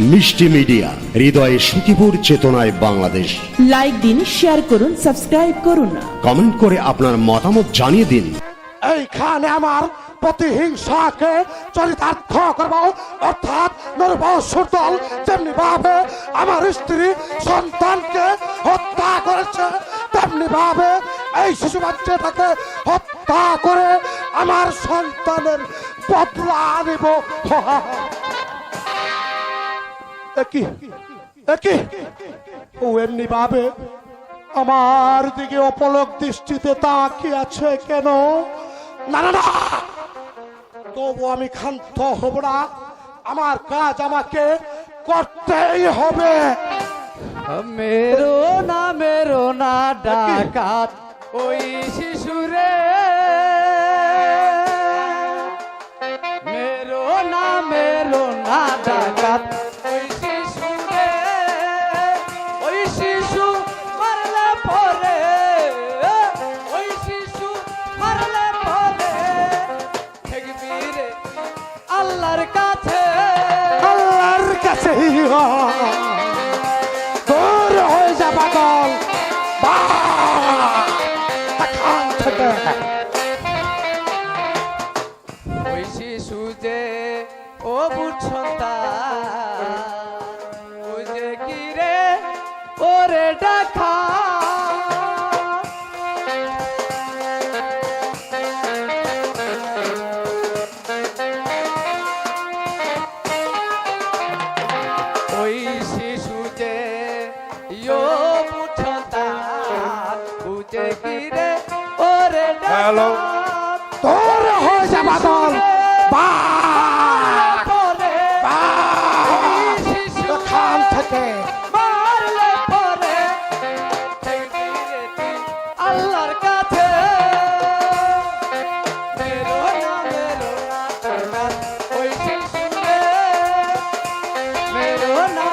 মিষ্টি মিডিয়া হৃদয়ে সুখীপুর চেতনায় বাংলাদেশ। লাইক দিন শেয়ার করুন সাবস্ক্রাইব করুন কমেন্ট করে আপনার মতামত জানিয়ে দিন। এইখানে আমার প্রতিহিংসাকে চরিতার্থ করব অর্থাৎ নরবসুর দল তেমনি ভাবে আমার স্ত্রী সন্তানকে হত্যা করেছে তেমনি ভাবে এই শিশু বাচ্চাটাকে হত্যা করে আমার সন্তানের বদলা নিব। একই একই ও এমনি ভাবে আমার দিকে অপলক দৃষ্টিতে তাকিয়ে আছে কেন? না না না। তবু আমি ক্ষান্ত হব না। আমার কাজ আমাকে করতেই হবে। মেরো না মেরো না ডাকাত ওই শিশুরে। মেরো না মেরো না ডাকাত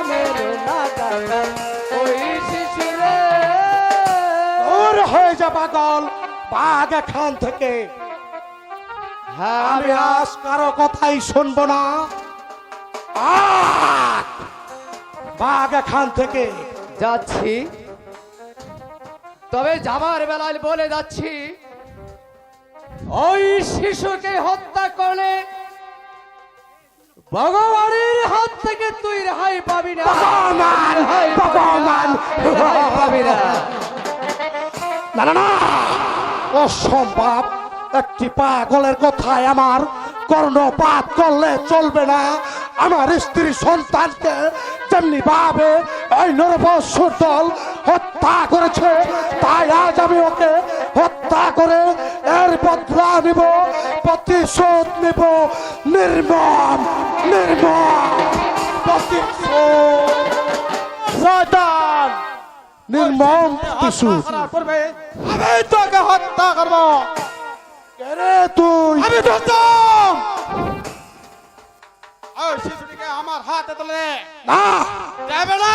মেরো না ডাকাত ওই শিশুরে দূর হয়ে যা পাগল বাঘ এখান থেকে। হ্যাঁ আমি আজ কারও কথাই শুনব না! বাঘ এখান থেকে। যাচ্ছি। তবে যাবার বেলায় বলে যাচ্ছি ওই শিশুকে হত্যা করলে ভগবানের হাত থেকে তুই রেহাই পাবি না। ভগবান, ভগবান। রেহাই পাবি না না না! অসম্ভব। একটি পাগলের কথায় আমার কর্ণপাত করলে চলবে না। আমার স্ত্রী সন্তানকে তেমনি ভাবে এই নরবৎসর দল হত্যা করেছে, তাই আজ আমি ওকে হত্যা করে এর বদলা নিব, প্রতিশোধ নিব। নির্মম নির্মম, প্রতিশোধ। নির্মম প্রতিশোধ আমি তোকে হত্যা করব। রে তুই? আমি ধরতাম আমার হাতে তুলে না। যাবে না।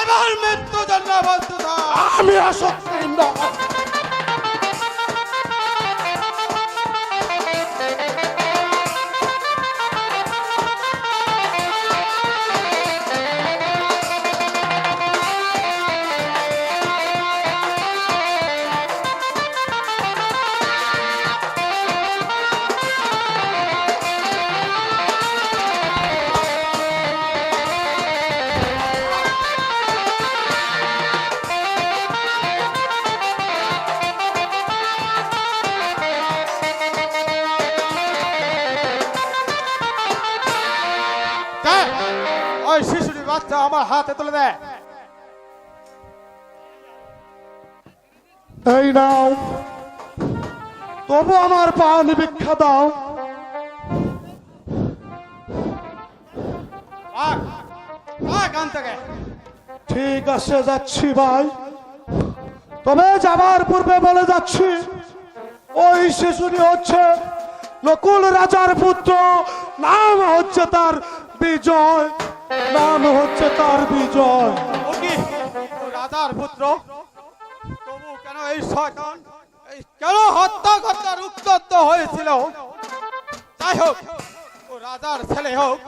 আমার মৃত্যু জন্য বস্তুত। আমি আসক্তি বাচ্চা আমার হাতে তুলে দে। এই নাও। তবু আমার পানি ভিক্ষা দাও। থেকে ঠিক আছে যাচ্ছি ভাই। তবে যাবার পূর্বে বলে যাচ্ছি ওই শিশুটি হচ্ছে নকুল রাজার পুত্র নাম হচ্ছে তার বিজয়। নাম হচ্ছে তার বিজয়। ও রাজার পুত্র তবু কেন এই শয়তান এই কেন হত্যা করতে উত্তপ্ত হয়েছিল? যাই হোক ও রাজার ছেলে হোক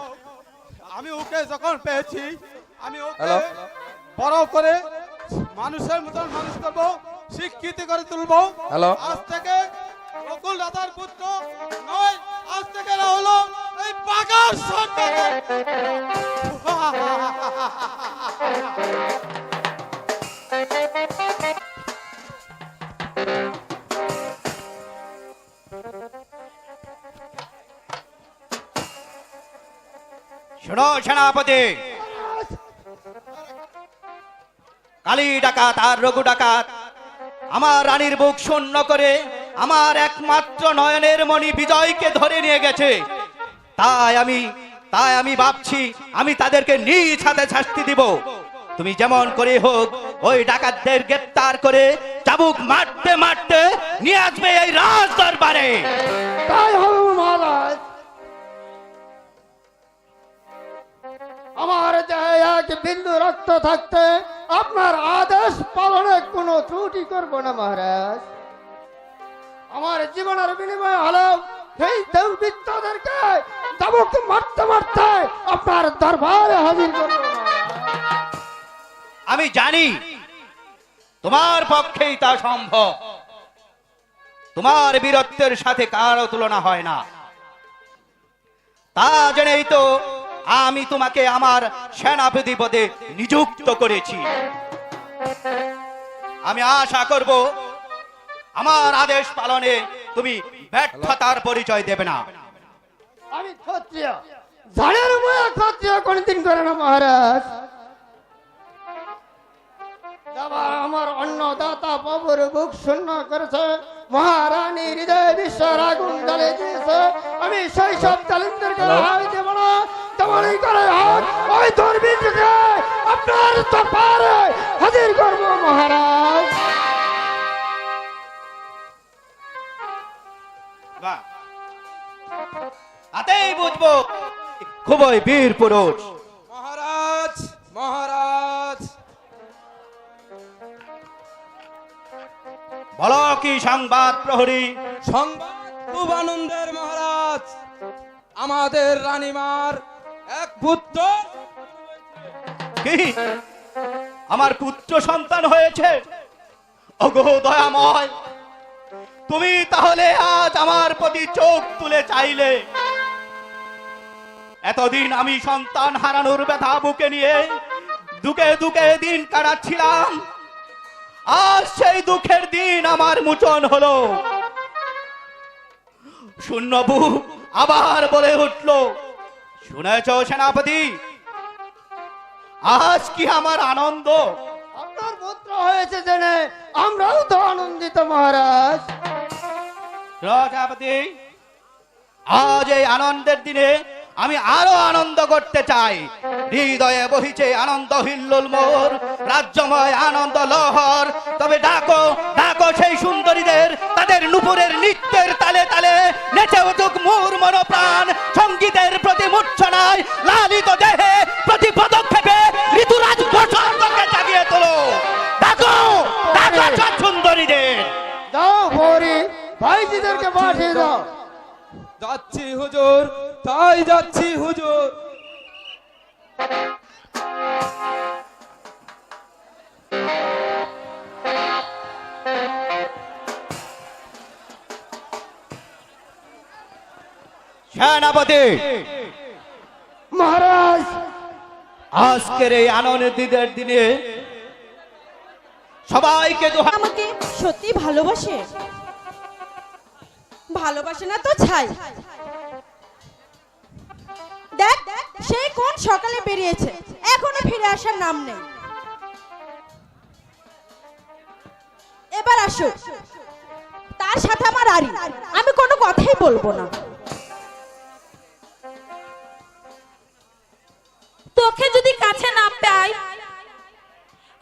আমি ওকে যখন পেয়েছি আমি ওকে বড় করে মানুষের মতন মানুষ করব শিক্ষিত করে তুলবো। আজ থেকে রকুল রাধার পুত্র নয় আজ থেকে হলো শোনো সেনাপতি। কালী ডাকাত আর রঘু ডাকাত, আমার রানীর বুক শূন্য করে আমার একমাত্র নয়নের মণি বিজয়কে ধরে নিয়ে গেছে। তাই আমি তাই আমি ভাবছি, আমি তাদেরকে নিজ হাতে শাস্তি দিব। তুমি যেমন করে হোক, ওই ডাকাতদের গ্রেপ্তার করে চাবুক মারতে মারতে নিয়ে আসবে এই রাজ দরবারে। তাই হবে মহারাজ। আমার দেহে এক বিন্দু রক্ত থাকতে আপনার আদেশ পালনে কোনো ত্রুটি করব না মহারাজ। আমার জীবনের বিনিময় হলো সেই দেববিদ্যাদেরকে দাবক মারতে মারতে আপনার দরবারে হাজির করব। আমি জানি তোমার পক্ষেই তা সম্ভব। তোমার বীরত্বের সাথে কারও তুলনা হয় না। তা জেনেই তো আমি তোমাকে আমার সেনাপতি পদে নিযুক্ত করেছি। আমি আশা করব আমার আদেশ পালনে তুমি ব্যর্থতার পরিচয় দেবে না। ক্ষত্রিয় ঝাড়ের বয়া ক্ষত্রিয় কোনদিন করে না মহারাজ আবার আমার অন্নদাতা বাবুর বুক শূন্য করেছে মহারানী হৃদয় বিশ্বের আগুন জ্বালিয়ে দিয়েছে আমি সেই সব জালিমদেরকে হাই দেব না তেমনই করে হোক ওই দুর্বৃত্তকে আপনার দরবারে হাজির করব মহারাজ বাহ। তাতেই বুঝব খুবই বীর পুরুষ। মহারাজ মহারাজ। বলো কি সংবাদ প্রহরী? সংবাদ খুব আনন্দের মহারাজ। আমাদের রানীমার এক পুত্র কি? আমার পুত্র সন্তান হয়েছে? ওগো দয়াময় তুমি তাহলে আজ আমার প্রতি চোখ তুলে চাইলে এতদিন আমি সন্তান হারানোর ব্যথা বুকে নিয়ে দুকে দুকে দিন কাটাচ্ছিলাম। আজ সেই দুঃখের দিন আমার মোচন হলো। শূন্য আবার বলে উঠল শুনেছ সেনাপতি আজ কি আমার আনন্দ? আপনার পুত্র হয়েছে জেনে আমরাও তো আনন্দিত মহারাজ। প্রজাপতি আজ এই আনন্দের দিনে আমি আরও আনন্দ করতে চাই। হৃদয়ে বহিছে আনন্দ হিল্লোল মোর, রাজ্যময় আনন্দ লহর। তবে ডাকো ডাকো সেই সুন্দরীদের, তাদের নুপুরের নৃত্যের তালে তালে নেচে উঠুক মোর মন প্রাণ সঙ্গীতের প্রতি মূর্ছনায় লালিত দেহে প্রতি পদক্ষেপে ঋতুরাজ বসন্তকে জাগিয়ে তোলো। ডাকো ডাকো সুন্দরীদের। যাও ভৌরি, ভাইজিদেরকে পাঠিয়ে দাও। যাচ্ছি হুজুর তাই যাচ্ছি হুজুর। সেনাপতি! মহারাজ! আজকের এই আনন্দের দিনে সবাইকে আমাকে সত্যি ভালোবাসে? ভালোবাসে না তো ছাই? দেখ সেই কোন সকালে বেরিয়েছে? এখনও ফিরে আসার নাম নেই। এবার আসো। তার সাথে আমার আরি। আমি কোনো কথাই বলব না। তোকে যদি কাছে না পাই,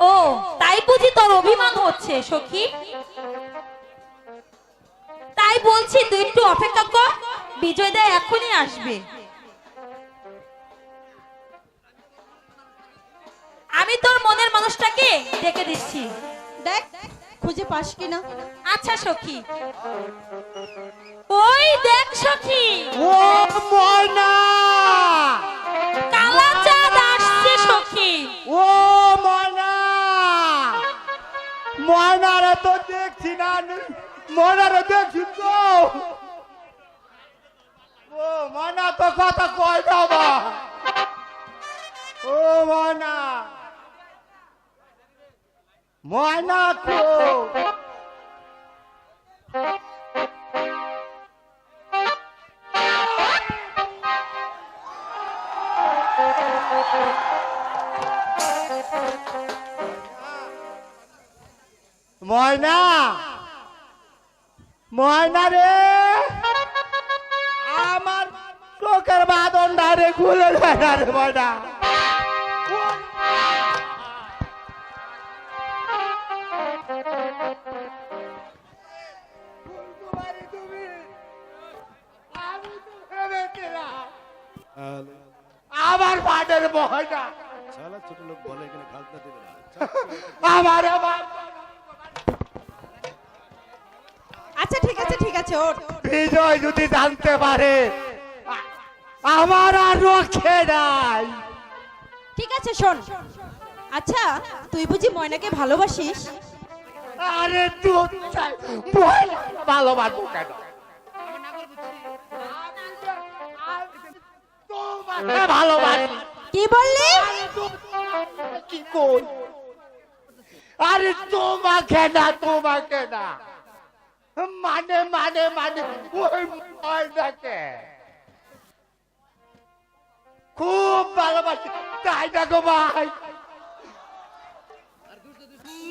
ও, তাই বুঝি তোর অভিমান হচ্ছে, সখী? বলছি তুই একটু অপেক্ষা কর বিজয় দা এখনই আসবে। আমি তোর মনের মানুষটাকে ডেকে দিচ্ছি। দেখ খুঁজে পাস কিনা। আচ্ছা সখী। ওই দেখ সখী। ও ময়না! কাল কালাচাঁদ আসছে সখী। ও ময়না! ময়নারে তো দেখছি না ময়নারে দেখছি তো ও ময়না তো কথা কয় বাবা ও ময়না ময়না তো ময়না ময়না রে। আমার চোখের বাদনটা রে খুলে না রে ময়না। আমার বাদের ময়না। আমার আমার আচ্ছা ঠিক আছে ঠিক আছে ওঠ। বিজয় যদি জানতে পারে আমার আর রক্ষে নাই। ঠিক আছে শোন। আচ্ছা তুই বুঝি ময়নাকে ভালোবাসিস? আরে তুই ভালোবাসবো কেন? ভালোবাসি। কি বললি? কি কই? আরে তোমাকে না তোমাকে না। মানে মানে মানে ওই ময়নাকে খুব ভালোবাসি। তাই না গো ভাই?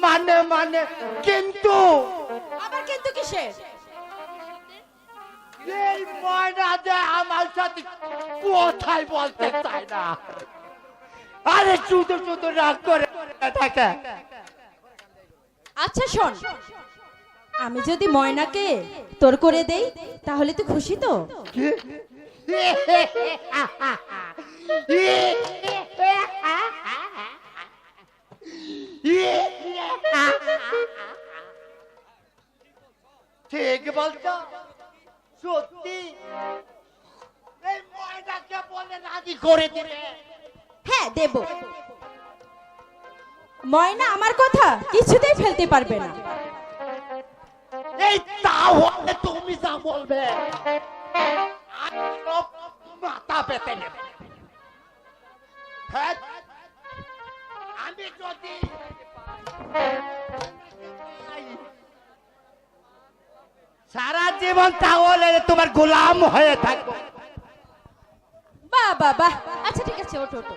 মানে মানে কিন্তু আবার কিন্তু কিসের? এই ময়না যে আমার সাথে কোথায় বলতে না? আরে শুধু শুধু রাগ করে থাকে। আচ্ছা শোন। আমি যদি ময়নাকে তোর করে দেই তাহলে তুই খুশি তো? ঠিক বলছো। সত্যি? এই ময়নাকে বলে রাজি করে দিলে। হ্যাঁ দেব। ময়না আমার কথা কিছুতেই ফেলতে পারবে না। তুমি যা বলবে। মাথা পেতে নেবে। হ্যাঁ? আমি যদি সারা জীবন তাহলে তোমার গোলাম হয়ে থাকব। বাহ বাহ বাহ। আচ্ছা ঠিক আছে, ওঠ ওঠ।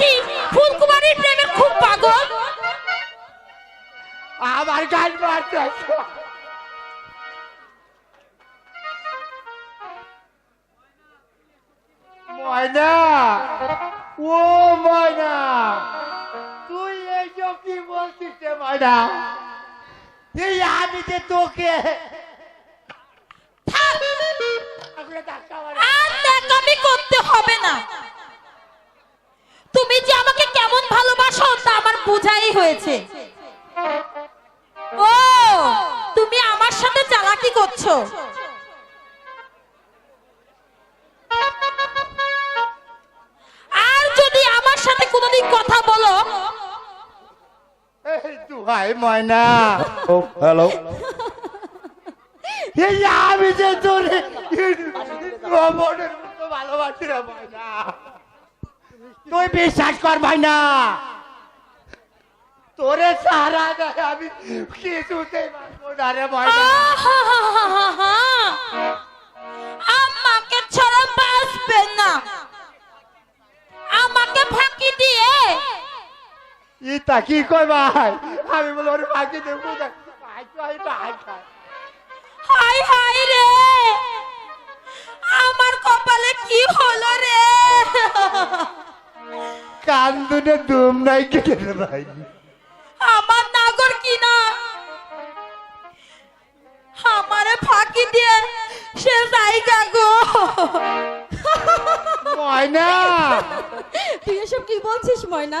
দেখছি ফুলকুমারীর প্রেমে খুব পাগল। আমার গান মারতে ময়না ও ময়না তুই এইসব কি বলছিস ময়না এই আমি যে তোকে করতে হবে না। তুমি যে আমাকে কেমন ভালোবাসো তা আমার বোঝাই হয়েছে। ও তুমি আমার সাথে চালাকি করছ। আর যদি আমার সাথে কোনোদিন কথা বলো দুহাই ময়না। হ্যালো। এই আমি যে তোরে মনের মতো ভালোবাসি রে ময়না। তুই বিশ্বাস কর ময়না তোরে সারা দেয় আমি কিছুতেই পারব না রে ময়না আহাহাহাহা। আমাকে ছাড়া বাঁচবে না। আমাকে ফাঁকি দিয়ে। ইতা কি কই ভাই? আমি বলে ওরে বাকি দেবো ভাই ভাই ভাই ভাই হাই হাই রে। আমার কপালে কি হলো রে? কান্দুনে দুম নাই কেটে ভাই। আমার নাগর কি না? আমারে ফাঁকি দিয়ে সে জায়গা গো। ময়না! তুই এসব কি বলছিস ময়না?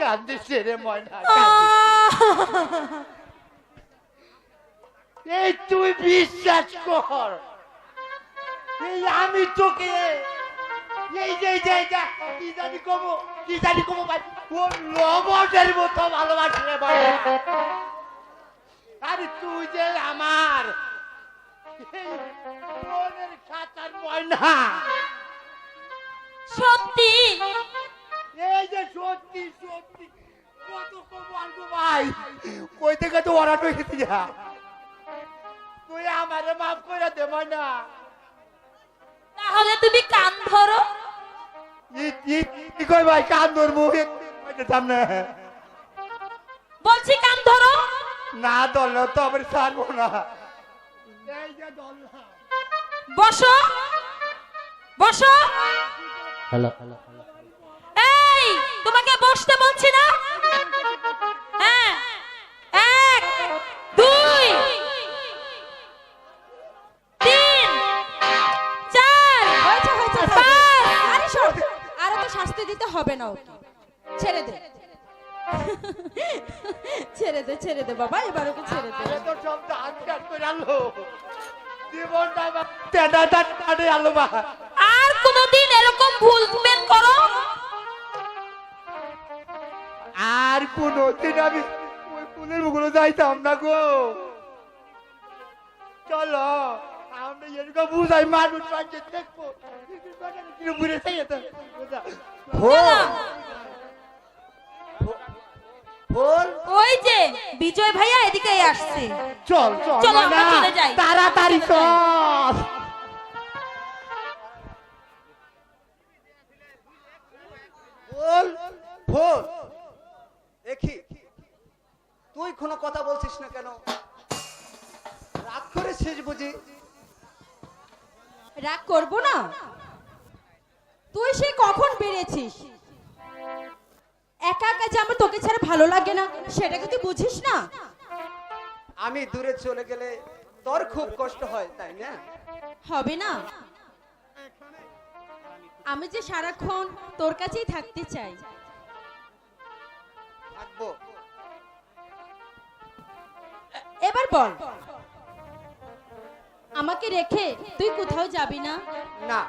কান্দিস রে ময়না এই তুই বিশ্বাস কর। এই আমি তোকে এই যে এই যে এই কি জানি কমো কি জানি কমো ভাই। ও লবণের মতো ভালোবাসি রে ভাই। আরে তুই যে আমার এই খাতার ময়না। সত্যি? এই যে সত্যি সত্যি। কত কম আনব ভাই। কই থেকে তো ওরা তো দিয়া তুই আমারে মাফ করে দে ময়না। তাহলে তুমি কান ধরো। কি কই ভাই কান ধরবো। সামনে বলছি কান ধরো। না ধরলে তো আবার ছাড়বো না। বসো। বসো। এই তোমাকে বসতে বলছি না। দিতে হবে না ওকে। ছেড়ে দে। ছেড়ে দে ছেড়ে দে বাবা এবার ওকে ছেড়ে দে। আরে তো সব দাঁত কাট করে আলো। জীবনটা দাঁত কাটে আলো বা আর কোনোদিন এরকম ভুল পেন করো? আর কোনদিন আমি ওই ফুলের মুখগুলো যাইতাম না গো। চলো। আমরা এরকম বুঝাই মানুষ পাচ্ছে দেখব। ঘুরে চাই ফুল ওই যে বিজয় ভাইয়া এদিকে আসছে। চল চল আমরা চলে যাই। তাড়াতাড়ি চল। ফুল ফুল দেখি তুই কোনো কথা বলছিস না কেন? রাগ করেছিস বুঝি। রাগ করব না? তুই সে কখন বেরিয়েছিস একা একা যে আমার তোকে ছাড়া ভালো লাগে না সেটা কি তুই বুঝিস না? আমি দূরে চলে গেলে তোর খুব কষ্ট হয় তাই না? হবে না? আমি যে সারাক্ষণ তোর কাছেই থাকতে চাই। থাকব। এবার বল। আমাকে রেখে তুই কোথাও যাবি না? না,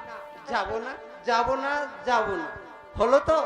যাব না যাব না যাব না। হলো তো?